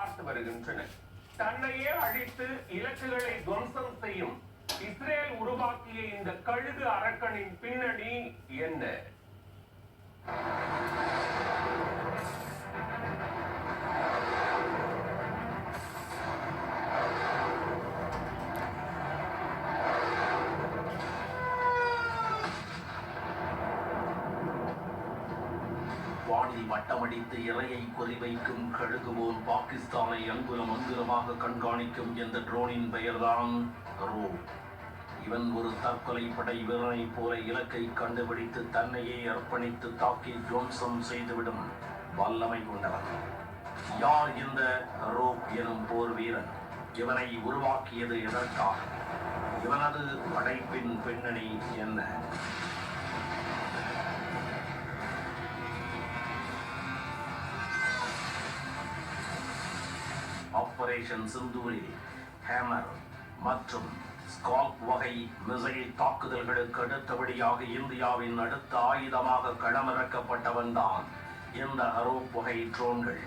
பார்த்து வருகின்றன. தன்னையே அழித்து இலக்குகளை துவம்சம் செய்யும் இஸ்ரேல் உருவாக்கிய இந்த கழுகு அரக்கனின் பின்னணி என்ன? வானில் வட்டமடித்து இறையை குறிவைக்கும் கழுகுபோல் பாகிஸ்தானை அங்குலம் அங்குலமாக கண்காணிக்கும் என்ற ட்ரோனின் பெயர்தான் ரோ. இவன் ஒரு தற்கொலை படை வீரனை போல இலக்கை கண்டுபிடித்து தன்னையே அர்ப்பணித்து தாக்கி துவம்சம் செய்துவிடும் வல்லமை கொண்டவன். யார் இந்த ரோப் எனும் போர் வீரன்? இவனை உருவாக்கியது எதற்காக? இவனது படைப்பின் பின்னணி என்ன? ஆபரேஷன் சிந்தூரில் ஹேமர் மற்றும் ஸ்கால்ப் வகை மிசைல் தாக்குதல்களுக்கு அடுத்தபடியாக இந்தியாவின் அடுத்த ஆயுதமாக களமிறக்கப்பட்டவன் தான் இந்த ஹரோப் வகை ட்ரோன்கள்.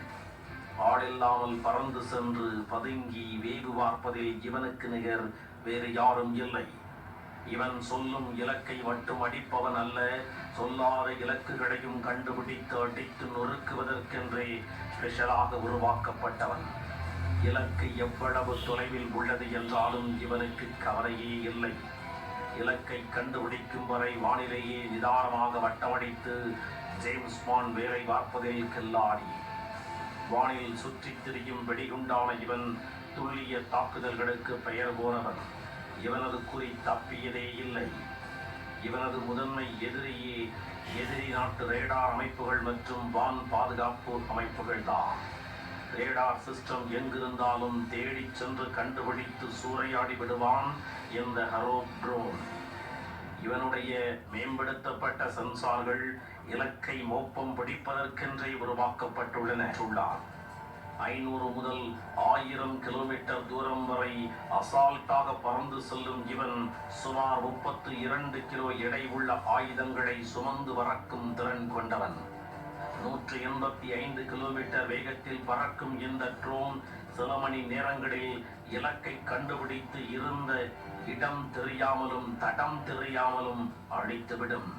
ஆளில்லாமல் பறந்து சென்று பதுங்கி வேவு பார்ப்பதில் இவனுக்கு நிகர் வேறு யாரும் இல்லை. இவன் சொல்லும் இலக்கை மட்டும் அடிப்பவன் அல்ல சொல்லாத இலக்குகளையும் கண்டுபிடித்து அடித்து நொறுக்குவதற்கென்றே ஸ்பெஷலாக உருவாக்கப்பட்டவன். இலக்கு எவ்வளவு தொலைவில் உள்ளது என்றாலும் இவனுக்கு கவலையே இல்லை. இலக்கை கண்டுபிடிக்கும் வரை வானிலேயே நிதானமாக வட்டமடித்து ஜேம்ஸ் பான் வேலை பார்ப்பதில் கில்லாடி. வானில் சுற்றித் திரியும் வெடிகுண்டான இவன் துல்லிய தாக்குதல்களுக்கு பெயர் போனவன். இவனது குறி தப்பியதே இல்லை. இவனது முதன்மை எதிரியே எதிரி நாட்டு ரேடார் அமைப்புகள் மற்றும் வான் பாதுகாப்பு அமைப்புகள் தான் ரேடார் சிஸ்டம் எங்கிருந்தாலும் தேடிச் சென்று கண்டுபிடித்து சூறையாடி விடுவான் இந்த ஹரோப் ட்ரோன் இவனுடைய மேம்படுத்தப்பட்ட சென்சார்கள் இலக்கை மோப்பம் பிடிப்பதற்கென்றே உருவாக்கப்பட்டுள்ளன. உள்ளார் ஐநூறு முதல் ஆயிரம் கிலோமீட்டர் தூரம் வரை அசால்ட்டாக பறந்து செல்லும் இவன் சுமார் முப்பத்து இரண்டு கிலோ எடை உள்ள ஆயுதங்களை சுமந்து வரக்கும் திறன் கொண்டவன். நூற்றி எண்பத்தி ஐந்து கிலோமீட்டர் வேகத்தில் பறக்கும் இந்த ட்ரோன் சில மணி நேரங்களில் இலக்கை கண்டுபிடித்து இருந்த இடம் தெரியாமலும் தடம் தெரியாமலும் அழித்துவிடும்.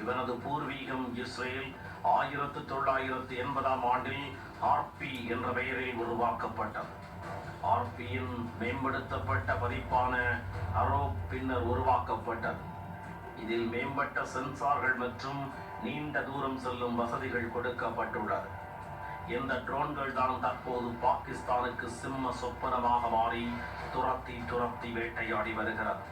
இவனது பூர்வீகம் இஸ்ரேல் ஆயிரத்து தொள்ளாயிரத்து எண்பதாம் ஆண்டில் ஆர்பி என்ற பெயரில் உருவாக்கப்பட்டது. ஆர்பியின் மேம்படுத்தப்பட்ட பதிப்பான அரோப் பின்னர் உருவாக்கப்பட்டது. இதில் மேம்பட்ட சென்சார்கள் மற்றும் நீண்ட தூரம் செல்லும் வசதிகள் கொடுக்கப்பட்டுள்ளது. இந்த ட்ரோன்கள் தான் தற்போது பாகிஸ்தானுக்கு சிம்ம சொப்பனமாக மாறி துரத்தி துரத்தி வேட்டையாடி வருகிறது.